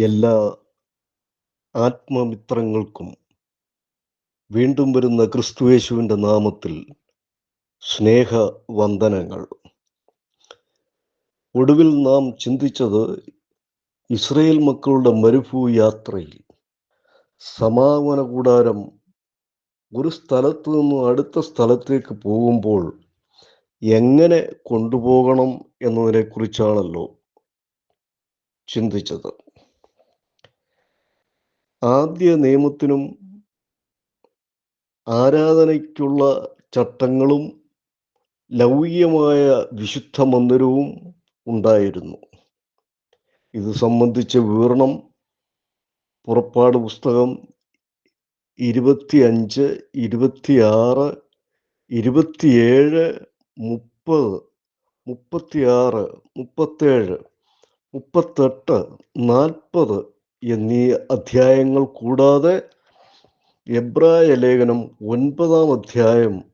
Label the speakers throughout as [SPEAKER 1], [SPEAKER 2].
[SPEAKER 1] എല്ലാ ആത്മമിത്രങ്ങൾക്കും വീണ്ടും വരുന്ന ക്രിസ്തുയേശുവിന്റെ നാമത്തിൽ സ്നേഹ വന്ദനങ്ങൾ ഒടുവിൽ നാം ചിന്തിച്ചത് ഇസ്രയേൽ മക്കളുടെ മരുഭൂ യാത്രയിൽ സമാഗമന കൂടാരം ഒരു സ്ഥലത്ത് നിന്ന് അടുത്ത സ്ഥലത്തേക്ക് പോകുമ്പോൾ എങ്ങനെ കൊണ്ടുപോകണം എന്നതിനെക്കുറിച്ചാണല്ലോ ചിന്തിച്ചത്. ആദ്യ നിയമത്തിനും ആരാധനയ്ക്കുള്ള ചട്ടങ്ങളും ലൗകികമായ വിശുദ്ധ മന്ദിരവും ഉണ്ടായിരുന്നു. ഇത് സംബന്ധിച്ച വിവരണം പുറപ്പാട് പുസ്തകം ഇരുപത്തിയഞ്ച് ഇരുപത്തിയാറ് ഇരുപത്തിയേഴ് മുപ്പത് മുപ്പത്തിയാറ് മുപ്പത്തേഴ് മുപ്പത്തെട്ട് നാൽപ്പത് എന്നീ അധ്യായങ്ങൾ കൂടാതെ എബ്രായ ലേഖനം ഒൻപതാം അധ്യായം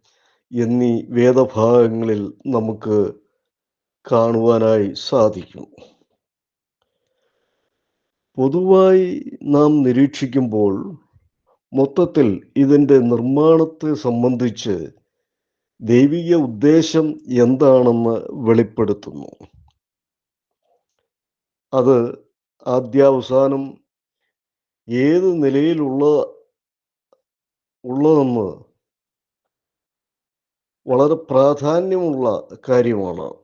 [SPEAKER 1] എന്നീ വേദഭാഗങ്ങളിൽ നമുക്ക് കാണുവാനായി സാധിക്കും. പൊതുവായി നാം നിരീക്ഷിക്കുമ്പോൾ മൊത്തത്തിൽ ഇതിന്റെ നിർമ്മാണത്തെ സംബന്ധിച്ച് ദൈവിക ഉദ്ദേശം എന്താണെന്ന് വെളിപ്പെടുത്തുന്നു. അത് ആദ്യാവസാനം ഏത് നിലയിലുള്ള ഉള്ളതെന്ന് വളരെ പ്രാധാന്യമുള്ള കാര്യമാണ്.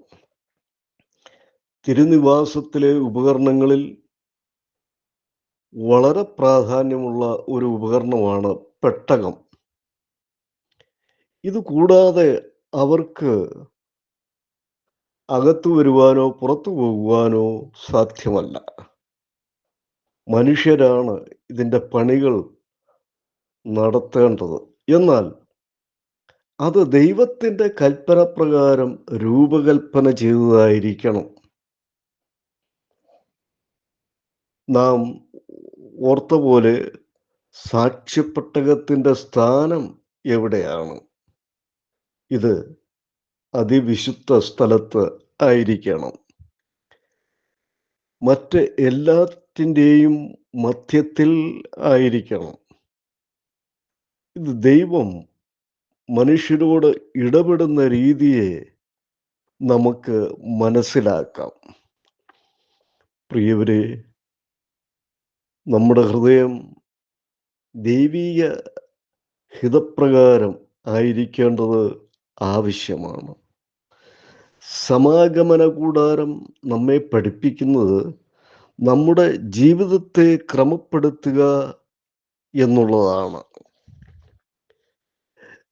[SPEAKER 1] തിരുനിവാസത്തിലെ ഉപകരണങ്ങളിൽ വളരെ പ്രാധാന്യമുള്ള ഒരു ഉപകരണമാണ് പെട്ടകം. ഇത് കൂടാതെ അവർക്ക് അകത്തു വരുവാനോ പുറത്തു പോകുവാനോ സാധ്യമല്ല. മനുഷ്യരാണ് ഇതിന്റെ പണികൾ നടത്തേണ്ടത്. എന്നാൽ അത് ദൈവത്തിന്റെ കൽപ്പന പ്രകാരം രൂപകൽപ്പന ചെയ്തതായിരിക്കണം. നാം ഓർത്ത പോലെ സാക്ഷ്യപ്പെട്ടകത്തിന്റെ സ്ഥാനം എവിടെയാണ്? ഇത് അതിവിശുദ്ധ സ്ഥലത്ത് ആയിരിക്കണം. മറ്റ് എല്ലാത്തിന്റെയും മധ്യത്തിൽ ആയിരിക്കണം. ഇത് ദൈവം മനുഷ്യരോട് ഇടപെടുന്ന രീതിയെ നമുക്ക് മനസ്സിലാക്കാം. പ്രിയവരെ നമ്മുടെ ഹൃദയം ദൈവീക ഹിതപ്രകാരം ആയിരിക്കേണ്ടത് ആവശ്യമാണ്. സമാഗമന കൂടാരം നമ്മെ പഠിപ്പിക്കുന്നത് നമ്മുടെ ജീവിതത്തെ ക്രമപ്പെടുത്തുക എന്നുള്ളതാണ്.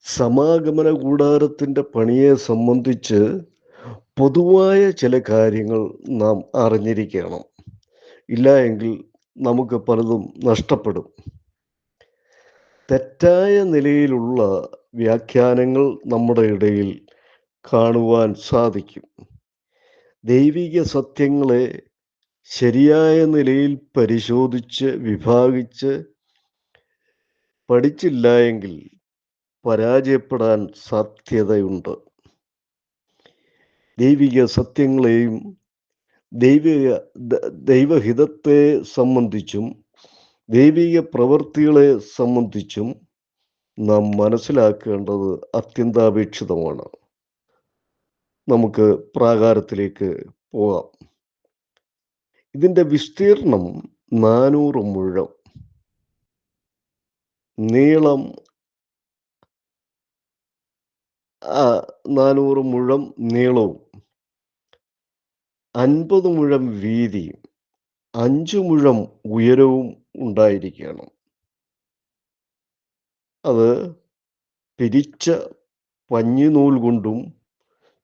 [SPEAKER 1] സമാഗമന കൂടാരത്തിന്റെ പണിയെ സംബന്ധിച്ച് പൊതുവായ ചില കാര്യങ്ങൾ നാം അറിഞ്ഞിരിക്കണം. ഇല്ല എങ്കിൽ നമുക്ക് പലതും നഷ്ടപ്പെടും. തെറ്റായ നിലയിലുള്ള വ്യാഖ്യാനങ്ങൾ നമ്മുടെ ഇടയിൽ കാണുവാൻ സാധിക്കും. ദൈവിക സത്യങ്ങളെ ശരിയായ നിലയിൽ പരിശോധിച്ച് വിഭാഗിച്ച് പഠിച്ചില്ല എങ്കിൽ പരാജയപ്പെടാൻ സാധ്യതയുണ്ട്. ദൈവിക സത്യങ്ങളെയും ദൈവിക ദൈവഹിതത്തെ സംബന്ധിച്ചും ദൈവിക പ്രവൃത്തികളെ സംബന്ധിച്ചും നാം മനസ്സിലാക്കേണ്ടത് അത്യന്താപേക്ഷിതമാണ്. നമുക്ക് പ്രാകാരത്തിലേക്ക് പോകാം. ഇതിന്റെ വിസ്തീർണം നാനൂറ് മുഴം. നീളം നാനൂറ് മുഴം നീളവും. അൻപത് മുഴം വീതിയും അഞ്ചു മുഴം ഉയരവും ഉണ്ടായിരിക്കണം. അത് പിരിച്ച പഞ്ഞിനൂൽ കൊണ്ടും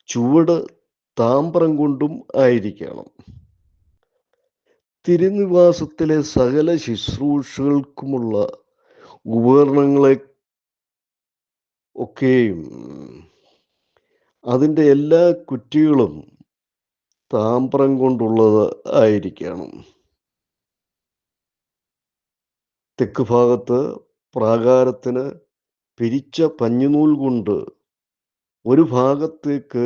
[SPEAKER 1] ചുവട് താമ്പ്രം കൊണ്ടും ആയിരിക്കണം. തിരുനിവാസത്തിലെ സകല ശുശ്രൂഷകൾക്കുമുള്ള ഉപകരണങ്ങളെ ഒക്കെയും അതിന്റെ എല്ലാ കുറ്റികളും താമ്പ്രം കൊണ്ടുള്ളത് ആയിരിക്കണം. തെക്ക് ഭാഗത്ത് പ്രാകാരത്തിന് പിരിച്ച പഞ്ഞുനൂൽ കൊണ്ട് ഒരു ഭാഗത്തേക്ക്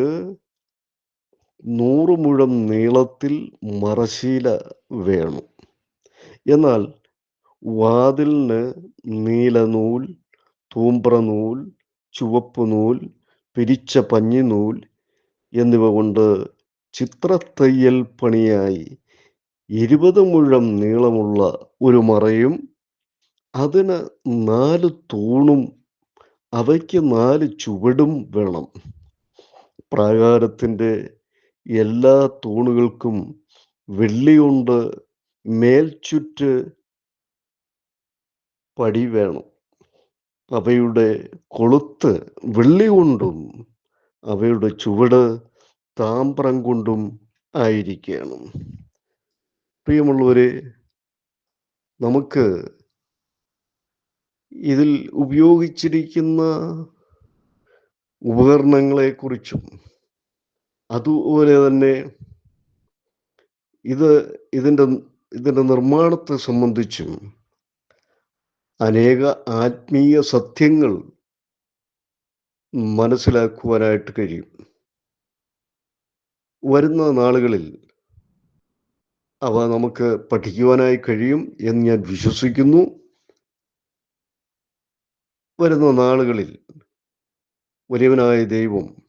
[SPEAKER 1] നൂറ് മുഴം നീളത്തിൽ മറശീല വേണം. എന്നാൽ വാതിലിന് നീലനൂൽ തൂമ്പ്രനൂൽ ചുവപ്പ് നൂൽ പിരിച്ച പഞ്ഞിനൂൽ എന്നിവ കൊണ്ട് ചിത്രത്തയ്യൽ പണിയായി ഇരുപത് മുഴം നീളമുള്ള ഒരു മറയും അതിന് നാല് തൂണും അവയ്ക്ക് നാല് ചുവടും വേണം. പ്രാകാരത്തിന്റെ എല്ലാ തൂണുകൾക്കും വെള്ളിയുണ്ട് മേൽചുറ്റ് പടി വേണം. അവയുടെ കൊളുത്ത് വെള്ളി കൊണ്ടും അവയുടെ ചുവട് താമ്രം കൊണ്ടും ആയിരിക്കണം. പ്രിയമുള്ളവരെ നമുക്ക് ഇതിൽ ഉപയോഗിച്ചിരിക്കുന്ന ഉപകരണങ്ങളെക്കുറിച്ചും അതുപോലെ തന്നെ ഇത് ഇതിന്റെ ഇതിന്റെ നിർമ്മാണത്തെ സംബന്ധിച്ചും അനേക ആത്മീയ സത്യങ്ങൾ മനസ്സിലാക്കുവാനായിട്ട് കഴിയും. വരുന്ന നാളുകളിൽ അവ നമുക്ക് പഠിക്കുവാനായി കഴിയും എന്ന് ഞാൻ വിശ്വസിക്കുന്നു. വരുന്ന നാളുകളിൽ വലിയവനായ ദൈവം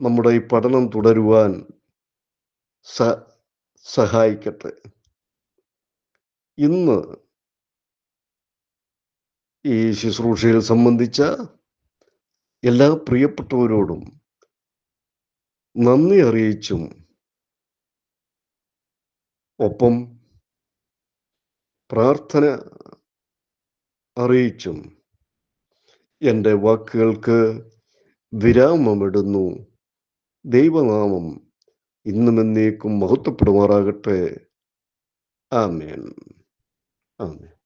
[SPEAKER 1] നമ്മുടെ ഈ പഠനം തുടരുവാൻ സ സഹായിക്കട്ടെ. ഇന്ന് ഈ ശുശ്രൂഷയിൽ സംബന്ധിച്ച എല്ലാ പ്രിയപ്പെട്ടവരോടും നന്ദി അറിയിച്ചും ഒപ്പം പ്രാർത്ഥന അറിയിച്ചും എന്റെ വാക്കുകൾക്ക് വിരാമമിടുന്നു. ദൈവനാമം ഇന്നും എന്നേക്കും മഹത്വപ്പെടുമാറാകട്ടെ. ആമേൻ. ആമേൻ.